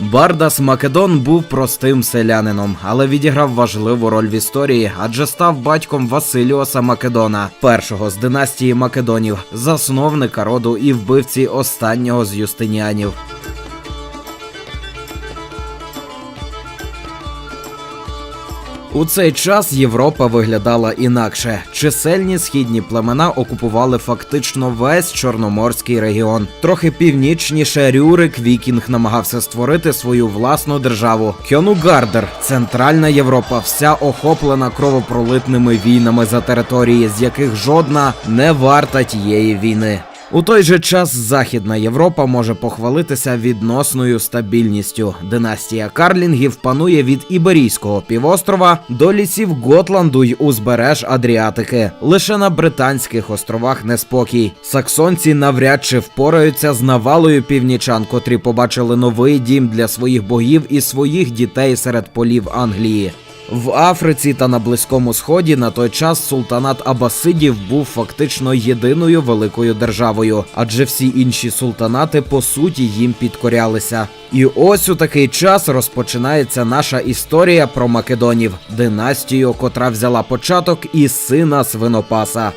Бардас Македон був простим селянином, але відіграв важливу роль в історії, адже став батьком Василіоса Македона, першого з династії Македонів, засновника роду і вбивці останнього з юстиніанів. У цей час Європа виглядала інакше. Чисельні східні племена окупували фактично весь чорноморський регіон. Трохи північніше Рюрик Вікінг намагався створити свою власну державу. Кьонугардер, Центральна Європа, вся охоплена кровопролитними війнами за території, з яких жодна не варта тієї війни. У той же час Західна Європа може похвалитися відносною стабільністю. Династія Карлінгів панує від Іберійського півострова до лісів Готланду й узбереж Адріатики. Лише на Британських островах неспокій. Саксонці навряд чи впораються з навалою північан, котрі побачили новий дім для своїх богів і своїх дітей серед полів Англії. В Африці та на Близькому Сході на той час султанат Абасидів був фактично єдиною великою державою, адже всі інші султанати по суті їм підкорялися. І ось у такий час розпочинається наша історія про Македонів, династію, котра взяла початок із сина свинопаса.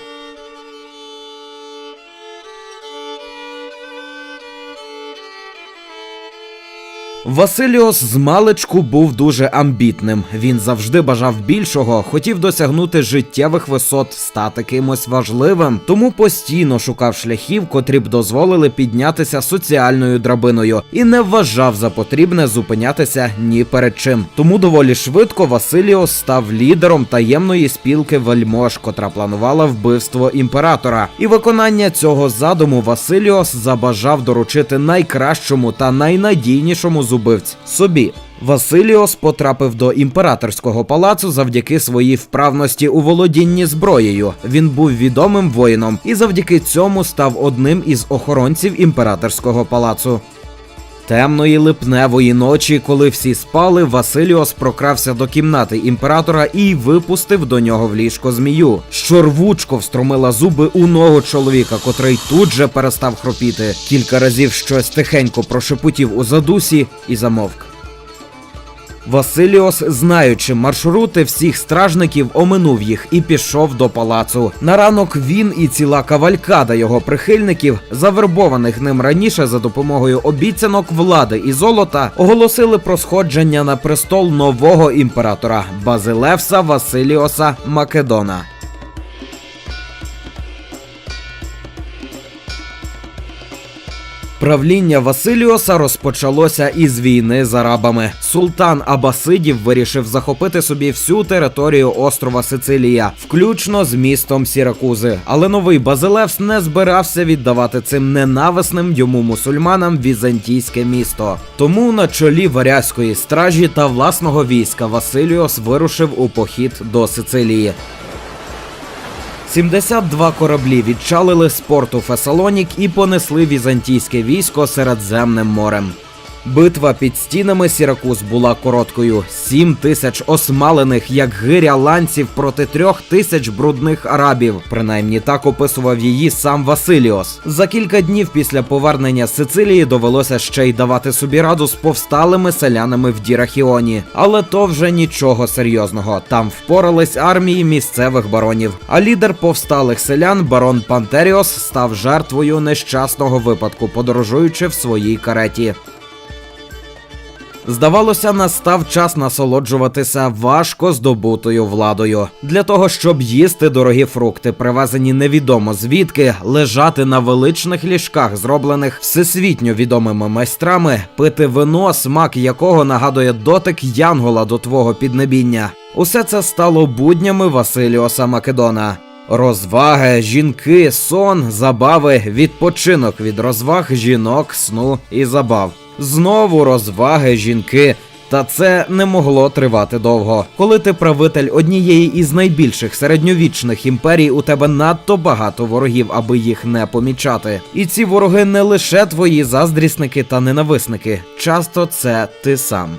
Василіос з маличку був дуже амбітним. Він завжди бажав більшого, хотів досягнути життєвих висот, стати кимось важливим, тому постійно шукав шляхів, котрі б дозволили піднятися соціальною драбиною, і не вважав за потрібне зупинятися ні перед чим. Тому доволі швидко Василіос став лідером таємної спілки вельмож, котра планувала вбивство імператора. І виконання цього задуму Василіос забажав доручити найкращому та найнадійнішому з убивць собі. Василіос потрапив до імператорського палацу завдяки своїй вправності у володінні зброєю. Він був відомим воїном і завдяки цьому став одним із охоронців імператорського палацу. Темної липневої ночі, коли всі спали, Василіос прокрався до кімнати імператора і випустив до нього в ліжко змію, що рвучко встромила зуби у ногу чоловіка, котрий тут же перестав хропіти. Кілька разів щось тихенько прошепотів у задусі і замовк. Василіос, знаючи маршрути всіх стражників, оминув їх і пішов до палацу. На ранок він і ціла кавалькада його прихильників, завербованих ним раніше за допомогою обіцянок влади і золота, оголосили про сходження на престол нового імператора Базилевса Василіоса Македона. Правління Василіоса розпочалося із війни з арабами. Султан Абасидів вирішив захопити собі всю територію острова Сицилія, включно з містом Сіракузи. Але новий Базилевс не збирався віддавати цим ненависним йому мусульманам візантійське місто. Тому на чолі варязької стражі та власного війська Василіос вирушив у похід до Сицилії. 72 кораблі відчалили з порту Фесалонік і понесли візантійське військо Середземним морем. Битва під стінами Сіракуз була короткою: сім тисяч осмалених, як гиря ланців проти трьох тисяч брудних арабів. Принаймні так описував її сам Василіос. За кілька днів після повернення Сицилії довелося ще й давати собі раду з повсталими селянами в Дірахіоні. Але то вже нічого серйозного. Там впорались армії місцевих баронів. А лідер повсталих селян, барон Пантеріос, став жертвою нещасного випадку, подорожуючи в своїй кареті. Здавалося, настав час насолоджуватися важко здобутою владою. Для того, щоб їсти дорогі фрукти, привезені невідомо звідки, лежати на величних ліжках, зроблених всесвітньо відомими майстрами, пити вино, смак якого нагадує дотик янгола до твого піднебіння. Усе це стало буднями Василіоса Македона. Розваги, жінки, сон, забави, відпочинок від розваг жінок, сну і забав. Знову розваги, жінки. Та це не могло тривати довго. Коли ти правитель однієї із найбільших середньовічних імперій, у тебе надто багато ворогів, аби їх не помічати. І ці вороги не лише твої заздрісники та ненависники. Часто це ти сам.